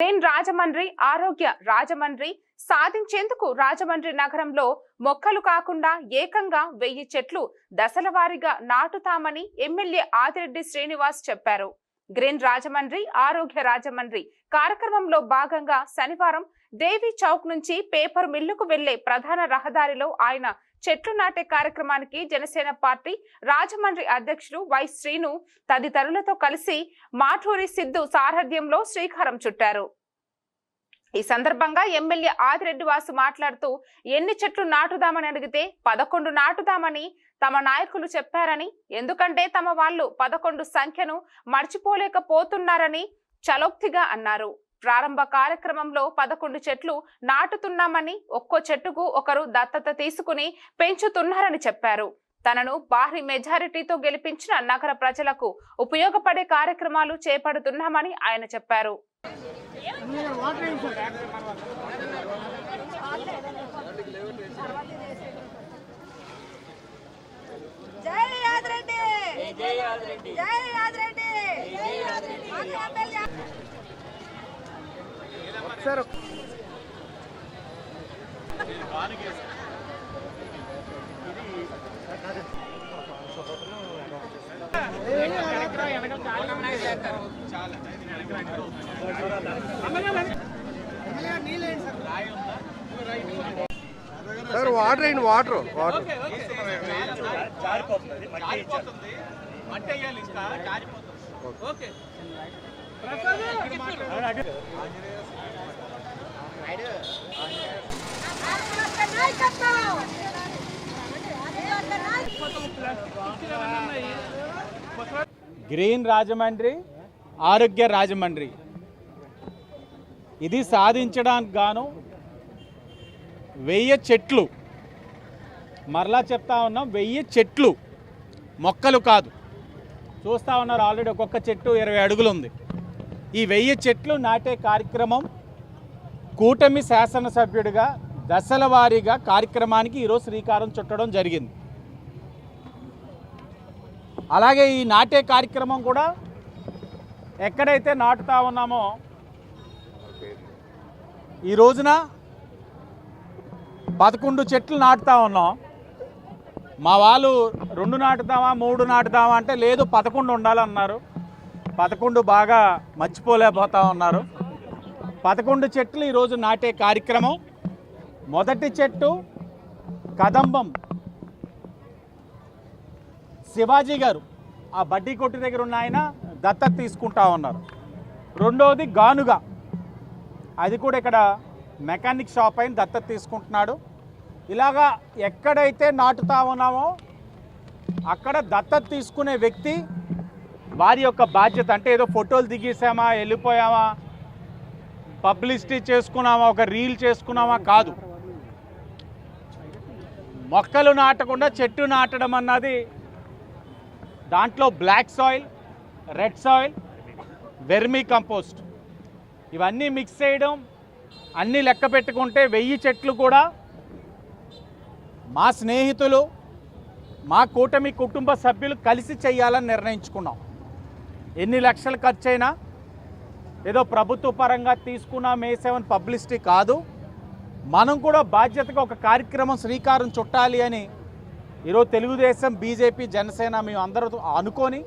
నేను రాజమండ్రి ఆరోగ్య రాజమండ్రి సాధించేందుకు రాజమండ్రి నగరంలో మొక్కలు కాకుండా ఏకంగా వెయ్యి చెట్లు దశలవారీగా నాటుతామని ఎమ్మెల్యే ఆదిరెడ్డి శ్రీనివాస్ చెప్పారు. గ్రీన్ రాజమండ్రి ఆరోగ్య రాజమండ్రి కార్యక్రమంలో భాగంగా శనివారం దేవి చౌక్ నుంచి పేపర్ మిల్లుకు వెళ్ళే ప్రధాన రహదారిలో ఆయన చెట్లు నాటే కార్యక్రమానికి జనసేన పార్టీ రాజమండ్రి అధ్యక్షుడు వై శ్రీను తదితరులతో కలిసి మాఠూరి సిద్ధు సారథ్యంలో శ్రీకారం చుట్టారు. ఈ సందర్భంగా ఎమ్మెల్యే ఆదిరెడ్డి వాసు మాట్లాడుతూ ఎన్ని చెట్లు నాటుదామని అడిగితే పదకొండు నాటుదామని తమ నాయకులు చెప్పారని ఎందుకంటే తమ వాళ్ళు పదకొండు సంఖ్యను మర్చిపోలేకపోతున్నారని చలోక్తిగా అన్నారు. ప్రారంభ కార్యక్రమంలో పదకొండు చెట్లు నాటుతున్నామని ఒక్కో చెట్టుకు ఒకరు దత్తత తీసుకుని పెంచుతున్నారని చెప్పారు తనను భారీ మెజారిటీతో గెలిపించిన నగర ప్రజలకు ఉపయోగపడే కార్యక్రమాలు చేపడుతున్నామని ఆయన చెప్పారు జై జై యాదరెడ్డి జై యాదరెడ్డి జై యాదరెడ్డి మన ఎమ్మెల్యే సార్ వాటర్ అయింది water water. Okay green Rajahmundry ఆరోగ్య రాజమండ్రి. ఇది సాధించడానికి గాను వెయ్యి చెట్లు. మరలా చెప్తా ఉన్నాం వెయ్యి చెట్లు. మొక్కలు కాదు. చూస్తూ ఉన్నారు ఆల్రెడీ ఒక్కొక్క చెట్టు ఇరవై అడుగులు ఉంది. ఈ వెయ్యి చెట్లు నాటే కార్యక్రమం కూటమి శాసనసభ్యుడిగా దశల వారీగా కార్యక్రమానికి ఈరోజు శ్రీకారం చుట్టడం జరిగింది. అలాగే ఈ నాటే కార్యక్రమం కూడా ఎక్కడైతే నాటుతా ఉన్నామో ఈ రోజున పదకొండు చెట్లు నాటుతా ఉన్నాం. మా వాళ్ళు రెండు నాటుదామా మూడు నాటుదామా అంటే లేదు పదకొండు ఉండాలన్నారు. పదకొండు బాగా మర్చిపోలేకపోతా ఉన్నారు. పదకొండు చెట్లు ఈరోజు నాటే కార్యక్రమం. మొదటి చెట్టు కదంబం. శివాజీ గారు ఆ బడ్డీ కొట్టు దగ్గర ఉన్న ఆయన దత్తత తీసుకుంటా ఉన్నారు. రెండవది గానుగా. అది కూడా ఇక్కడ మెకానిక్ షాప్ అయిన దత్తత తీసుకుంటున్నాడు. ఇలాగా ఎక్కడైతే నాటుతా ఉన్నామో అక్కడ దత్తత తీసుకునే వ్యక్తి వారి యొక్క బాధ్యత అంటే ఏదో ఫోటోలు దిగేసామా వెళ్ళిపోయామా పబ్లిసిటీ చేసుకున్నామా ఒక రీల్ చేసుకున్నామా కాదు. మొక్కలు నాటకుండా చెట్టు నాటడం అన్నది దాంట్లో black soil red soil vermicompost. ఇవన్నీ మిక్స్ చేయడం అన్నీ లెక్క పెట్టుకుంటే వెయ్యి చెట్లు కూడా మా స్నేహితులు మా కూటమి కుటుంబ సభ్యులు కలిసి చేయాలని నిర్ణయించుకున్నాం. ఎన్ని లక్షలు ఖర్చు అయినా ఏదో ప్రభుత్వ పరంగా తీసుకున్న మే సెవెన్ పబ్లిసిటీ కాదు. మనం కూడా బాధ్యతగా ఒక కార్యక్రమం శ్రీకారం చుట్టాలి అని ఈరోజు తెలుగుదేశం బీజేపీ జనసేన మేము అందరూ అనుకొని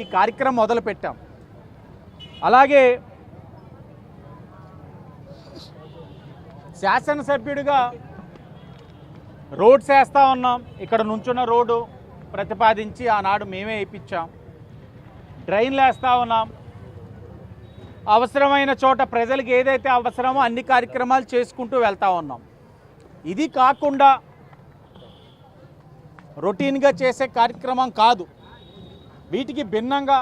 ఈ కార్యక్రమం మొదలుపెట్టాం. అలాగే శాసనసభ్యుడిగా రోడ్స్ వేస్తూ ఉన్నాం. ఇక్కడ నుంచున్న రోడ్డు ప్రతిపాదించి ఆనాడు మేమే వేయించాం. డ్రైన్లు వేస్తూ ఉన్నాం. అవసరమైన చోట ప్రజలకు ఏదైతే అవసరమో అన్ని కార్యక్రమాలు చేసుకుంటూ వెళ్తూ ఉన్నాం. ఇది కాకుండా రొటీన్గా చేసే కార్యక్రమం కాదు. వీటికి భిన్నంగా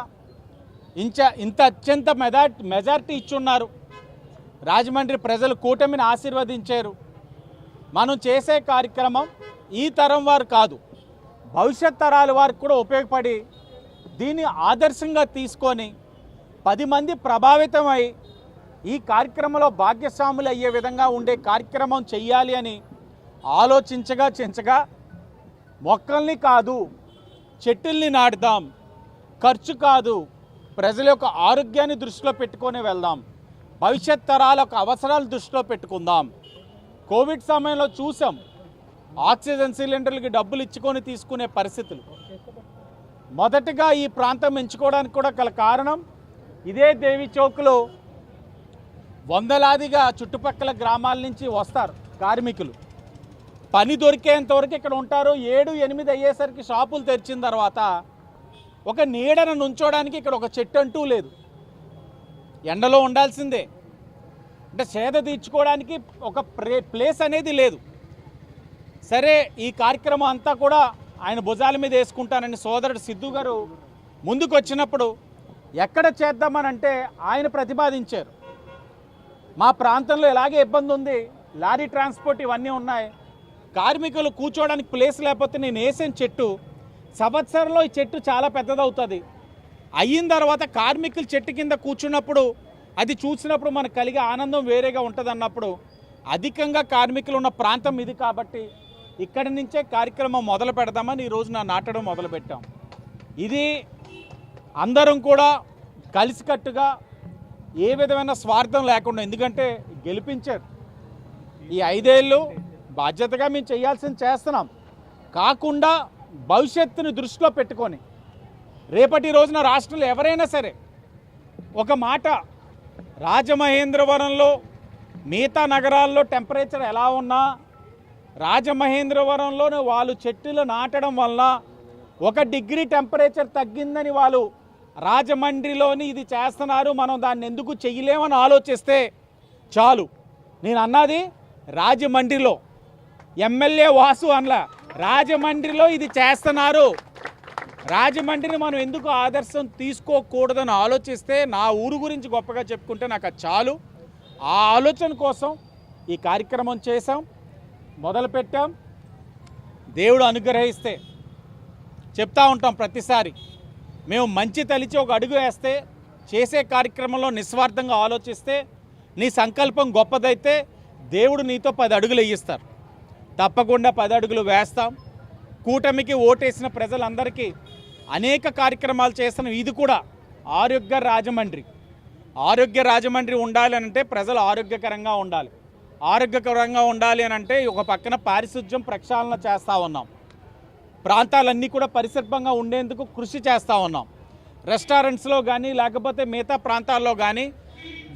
ఇంచ ఇంత అత్యంత మెజా మెజార్టీ ఇచ్చున్నారు. రాజమండ్రి ప్రజలు కూటమిని ఆశీర్వదించారు. మనం చేసే కార్యక్రమం ఈ తరం వారు కాదు భవిష్యత్ తరాల వారికి కూడా ఉపయోగపడి దీన్ని ఆదర్శంగా తీసుకొని పది మంది ప్రభావితమై ఈ కార్యక్రమంలో భాగ్యస్వాములు అయ్యే విధంగా ఉండే కార్యక్రమం చెయ్యాలి అని ఆలోచించగా చెంచగా మొక్కల్ని కాదు చెట్టుల్ని నాటుదాం. ఖర్చు కాదు ప్రజల యొక్క ఆరోగ్యాన్ని దృష్టిలో పెట్టుకొని వెళ్దాం. భవిష్యత్ తరాలకు అవసరాలు దృష్టిలో పెట్టుకుందాం. కోవిడ్ సమయంలో చూసాం ఆక్సిజన్ సిలిండర్లకి డబ్బులు ఇచ్చుకొని తీసుకునే పరిస్థితులు. మొదటగా ఈ ప్రాంతం ఎంచుకోవడానికి కూడా గల కారణం ఇదే దేవి చౌక్లో వందలాదిగా చుట్టుపక్కల గ్రామాల నుంచి వస్తారు కార్మికులు. పని దొరికేంతవరకు ఇక్కడ ఉంటారు. ఏడు ఎనిమిది అయ్యేసరికి షాపులు తెరిచిన తర్వాత ఒక నీడను నుంచోడానికి ఇక్కడ ఒక చెట్టు అంటూ లేదు. ఎండలో ఉండాల్సిందే. అంటే సేద తీర్చుకోవడానికి ఒక ప్రే ప్లేస్ అనేది లేదు. సరే ఈ కార్యక్రమం అంతా కూడా ఆయన భుజాల మీద వేసుకుంటానని సోదరుడు సిద్ధు గారు ముందుకు వచ్చినప్పుడు ఎక్కడ చేద్దామనంటే ఆయన ప్రతిపాదించారు. మా ప్రాంతంలో ఎలాగే ఇబ్బంది ఉంది లారీ ట్రాన్స్పోర్ట్ ఇవన్నీ ఉన్నాయి. కార్మికులు కూర్చోవడానికి ప్లేస్ లేకపోతే నేను వేసిన చెట్టు సంవత్సరంలో ఈ చెట్టు చాలా పెద్దదవుతుంది. అయిన తర్వాత కార్మికులు చెట్టు కింద కూర్చున్నప్పుడు అది చూసినప్పుడు మనకు కలిగే ఆనందం వేరేగా ఉంటుంది అన్నప్పుడు అధికంగా కార్మికులు ఉన్న ప్రాంతం ఇది కాబట్టి ఇక్కడి నుంచే కార్యక్రమం మొదలు పెడదామని ఈరోజు నా నాటడం మొదలుపెట్టాం. ఇది అందరం కూడా కలిసికట్టుగా ఏ విధమైన స్వార్థం లేకుండా ఎందుకంటే గెలిపించారు. ఈ ఐదేళ్ళు బాధ్యతగా మేము చేయాల్సింది చేస్తున్నాం. కాకుండా భవిష్యత్తుని దృష్టిలో పెట్టుకొని రేపటి రోజున రాష్ట్రంలో ఎవరైనా సరే ఒక మాట రాజమహేంద్రవరంలో మిగతా నగరాల్లో టెంపరేచర్ ఎలా ఉన్నా రాజమహేంద్రవరంలో వాళ్ళు చెట్టులు నాటడం వల్ల ఒక డిగ్రీ టెంపరేచర్ తగ్గిందని వాళ్ళు రాజమండ్రిలోని ఇది చేస్తున్నారు మనం దాన్ని ఎందుకు చెయ్యలేమని ఆలోచిస్తే చాలు. నేను అన్నది రాజమండ్రిలో. ఎమ్మెల్యే వాసు అనలా రాజమండ్రిలో ఇది చేస్తున్నారు. రాజమండ్రిని మనం ఎందుకు ఆదర్శం తీసుకోకూడదని ఆలోచిస్తే నా ఊరు గురించి గొప్పగా చెప్పుకుంటే నాకు అది చాలు. ఆ ఆలోచన కోసం ఈ కార్యక్రమం చేసాం మొదలుపెట్టాం దేవుడు అనుగ్రహిస్తే చెప్తా ఉంటాం ప్రతిసారి. మేము మంచి తలిచి ఒక అడుగు వేస్తే చేసే కార్యక్రమంలో నిస్వార్థంగా ఆలోచిస్తే నీ సంకల్పం గొప్పదైతే దేవుడు నీతో పది అడుగులు వేయిస్తారు. తప్పకుండా పది అడుగులు వేస్తాం. కూటమికి ఓటేసిన ప్రజలందరికీ అనేక కార్యక్రమాలు చేస్తున్నాం ఇది కూడా ఆరోగ్య రాజమండ్రి. ఆరోగ్య రాజమండ్రి ఉండాలి అంటే ప్రజలు ఆరోగ్యకరంగా ఉండాలి. ఆరోగ్యకరంగా ఉండాలి అని అంటే ఒక పక్కన పారిశుధ్యం ప్రక్షాళన చేస్తూ ఉన్నాం. ప్రాంతాలన్నీ కూడా పరిశుభ్రంగా ఉండేందుకు కృషి చేస్తూ ఉన్నాం. రెస్టారెంట్స్లో కానీ లేకపోతే మిగతా ప్రాంతాల్లో కానీ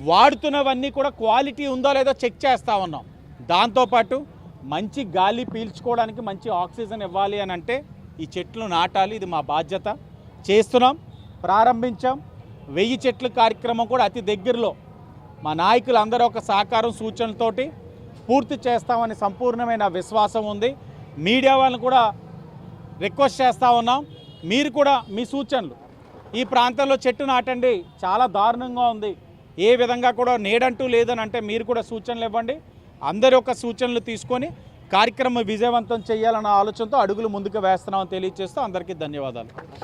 వాడుతున్నవన్నీ కూడా క్వాలిటీ ఉందో లేదో చెక్ చేస్తూ ఉన్నాం. దాంతోపాటు మంచి గాలి పీల్చుకోవడానికి మంచి ఆక్సిజన్ ఇవ్వాలి అని అంటే ఈ చెట్లు నాటాలి ఇది మా బాధ్యత. చేస్తున్నాం ప్రారంభించాం. వెయ్యి చెట్లు కార్యక్రమం కూడా అతి దగ్గరలో మా నాయకులు అందరూ ఒక సహకారం సూచనలతోటి పూర్తి చేస్తామని సంపూర్ణమైన విశ్వాసం ఉంది. మీడియా వాళ్ళని కూడా రిక్వెస్ట్ చేస్తూ ఉన్నాం. మీరు కూడా మీ సూచనలు. ఈ ప్రాంతంలో చెట్టు నాటండి. చాలా దారుణంగా ఉంది. ఏ విధంగా కూడా నీడంటూ లేదని అంటే మీరు కూడా సూచనలు ఇవ్వండి. అందరి యొక్క సూచనలు తీసుకొని కార్యక్రమం విజయవంతం చేయాలన్న ఆలోచనతో అడుగులు ముందుకు వేస్తున్నామని తెలియజేస్తూ అందరికీ ధన్యవాదాలు.